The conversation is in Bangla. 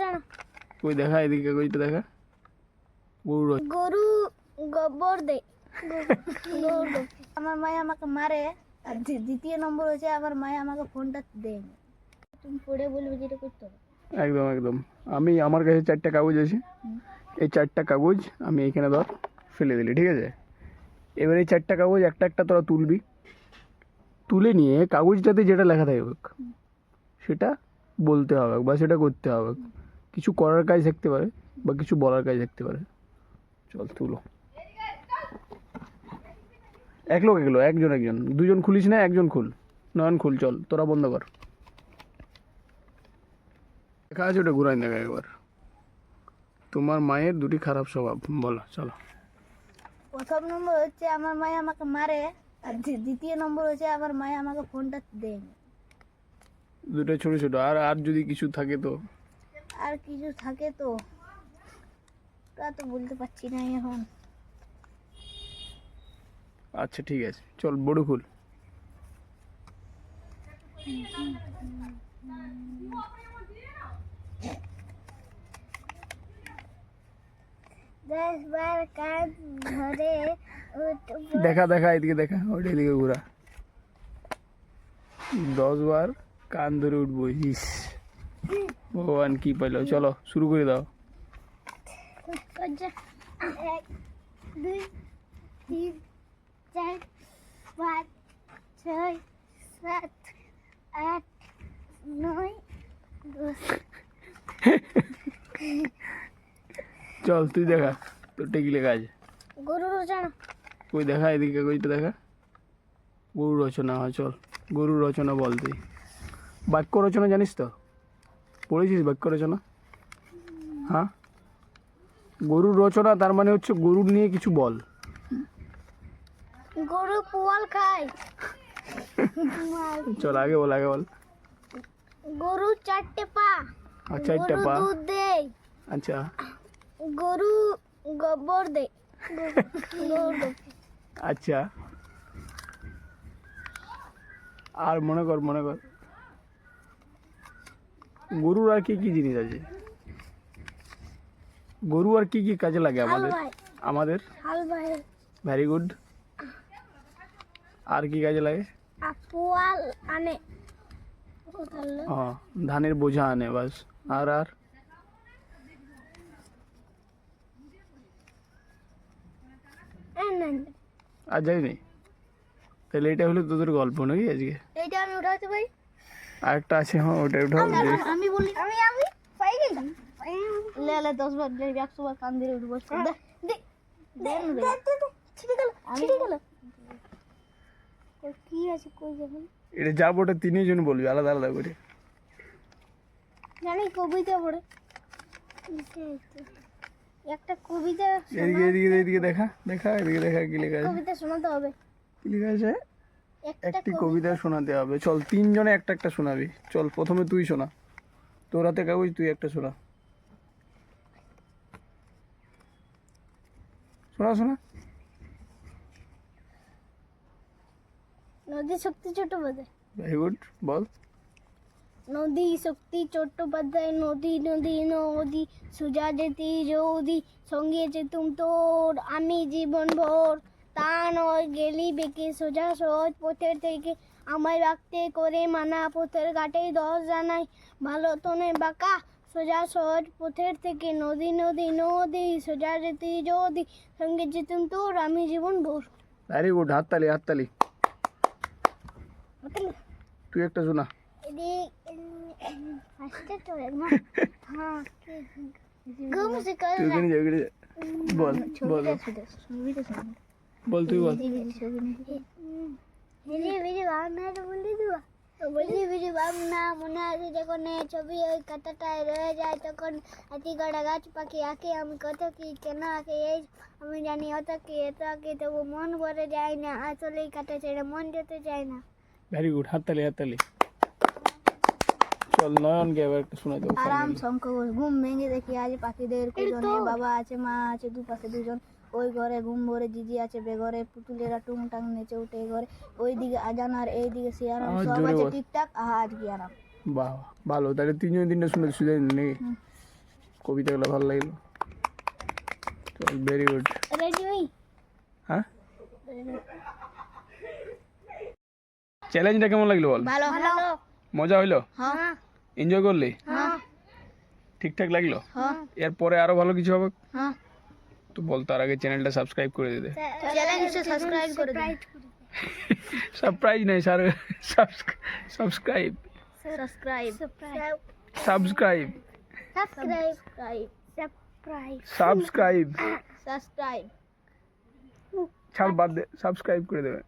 জানো? কই দেখা এদিকে কাগজটা দেখা? গরু গরু গোবর দেয় আমার মায়ে আমাকে মারে আর দ্বিতীয় নম্বর হচ্ছে আমার মায়ে আমাকে ফোনটা দেয়নি তুমি পড়ে বলবে যেটা করতে হবে। একদম একদম। আমি আমার কাছে চারটা কাগজ আছে। এই চারটা কাগজ আমি এখানে ধর ফেলে দিলি ঠিক আছে? এবার এই চারটা কাগজ একটা একটা তোরা তুলবি। তুলে নিয়ে কাগজটাতে যেটা লেখা থাকবে সেটা বলতে হবে বা সেটা করতে হবে। কিছু করার কাজ থাকতে পারে বা কিছু বলার কাজ থাকতে পারে। চল তুলো। এক লোক এক লোক একজন একজন। দুজন খুলিস না একজন খুল। নয়ন খুল চল তোরা বন্ধ কর। দেখা আছে ওটা ঘুরাই দেখা একবার। তোমার মায়ের দুটি খারাপ স্বভাব। বলো চলো। প্রথম নম্বর হচ্ছে আমার মায়ে আমাকে মারে। আর দ্বি- দ্বিতীয় নম্বর হচ্ছে আমার মায়ে আমাকে ফোনটা দেয়নি। দুটো ছোট ছোট। আর আর যদি কিছু থাকে তো? আর কিছু থাকে তো। তা তো বলতে পারছি না এখন। আচ্ছা ঠিক আছে। চল বড় খুল। দশ বার কাজ ধরে উঠবো। দেখা দেখা এদিকে দেখা ওটা এদিকে ঘুরা। দশ বার কান ধরে উঠবো ইস। ভগবান কি পাইলো? চলো, শুরু করে দাও। চল, তুই দেখা, তোর কি লেখা আছে গরু রচনা কই দেখা এদিকে কাগজটা দেখা? গরু রচনা হয়, চল গরু রচনা বল তুই। বাক্য রচনা জানিস তো? পড়েছিস বাক্য রচনা? হ্যাঁ? গরুর রচনা তার মানে হচ্ছে গরুর নিয়ে কিছু বল। গরু পোয়াল খায়। চল আগে বল আগে বল। গরু চারটে পা। চারটা পা? দুধ দেয়। আচ্ছা। গরু গোবর দেয়। আচ্ছা। আর মনে কর মনে কর। গরুর আর কি কি জিনিস আছে গরু আর কি কি কাজে লাগে হাল আমাদের ভাই আমাদের হাল ভাই ভেরি গুড আর কি কাজে লাগে? আর পোয়াল আনে। কোথায় হ্যাঁ ধানের বোঝা আনে বাস। আর আর? আর যাই নেই তাহলে এটা হলো তোদের গল্প নাকি আজকে? এইটা আমি উঠাতে পারি? আর একটা আছে হ্যাঁ ওটা উঠাও আমি বলি আমি আমি পাই গেলাম। লে লে দশ বার দেখ একশো বার কান ধরে উঠবো দে দে দে ছিটে গেল ছিটে গেল। কি আছে কই যাবেন এটা যাব ওটা তিনজন বলবি আলাদা আলাদা করে। জানি কবিতা পড়ে। একটা। কবিতা এদিকে এদিকে এদিকে দেখা দেখা এদিকে দেখা কি লেখা আছে। কবিতা শোনাতে হবে। কি লেখা আছে? একটা কবিতা? শোনাতে হবে। চল তিনজনে একটা একটা শোনাবি। চল প্রথমে তুই শোনা। তোর হাতে কাগজ তুই একটা শোনা। শোনা শোনা। নদী শক্তি চট্টোপাধ্যায়। ভেরি গুড বল। নদী শক্তি চট্টোপাধ্যায় নদী নদী নদী সুজা যেতি যৌদি সঙ্গে যেতুম তোর আমি জীবন ভোর। তা নয় গেলি বেঁকে সোজা সহজ পথের থেকে আমায় রাখতে করে মানা পথের ঘাটে দশ জানাই ভালো তো নয় বাঁকা সোজা সহজ পথের থেকে নদী নদী নদী সোজা যেতি যদি সঙ্গে যেতুম তোর আমি জীবন ভোর ভেরি গুড হাততালি হাততালি তুই একটা শোনা হ্যাঁ তুই। বল বল বল। তুই বল। মনে যখন ছবি ওই কথাটায় রয়ে যায় তখন হাতি গড়া গাছ পাখি আঁকে আমি কত কি কেন আঁকে এই আমি জানি অত কি এত আঁকে তবু মন ভরে যায় না আসলে এই কাটা ছেড়ে মন যেতে চায় না ভেরি গুড হাততালি হাততালি। চল নয়নকে এবার একটা শোনা দেবো আরাম শঙ্খ ঘুম ভেঙে দেখি আজ পাখিদের কুজনে বাবা আছে মা আছে দুপাশে দুজন। ওই ঘরে ঘুম ভরে জিজি আছে বেঘরে পুতুলেরা টুংটাং নেচে উঠে এই ঘরে। ওই দিকে আজান আর এই দিকে সিয়ারাম সব আছে। ঠিকঠাক? আহা আজ কি আরাম বাহ ভালো। তাহলে তিনজন তিনটা শুনে শুনে নাকি? কবিতাগুলো ভালো লাগল। চল ভেরি গুড রেডি হই হ্যাঁ? চ্যালেঞ্জটা কেমন লাগল বল? ভালো ভালো। মজা হইল? হ্যাঁ। এনজয় করলি? হ্যাঁ। ঠিকঠাক লাগল? হ্যাঁ। এরপরে আরও ভালো কিছু হবে? হ্যাঁ। তো বল তার আগে চ্যানেলটা সাবস্ক্রাইব করে দিতে চ্যানেলটা সাবস্ক্রাইব করে দিন সারপ্রাইজ নেই sir subscribe subscribe subscribe subscribe subscribe subscribe subscribe ছাড় বাদ দে সাবস্ক্রাইব করে দেবে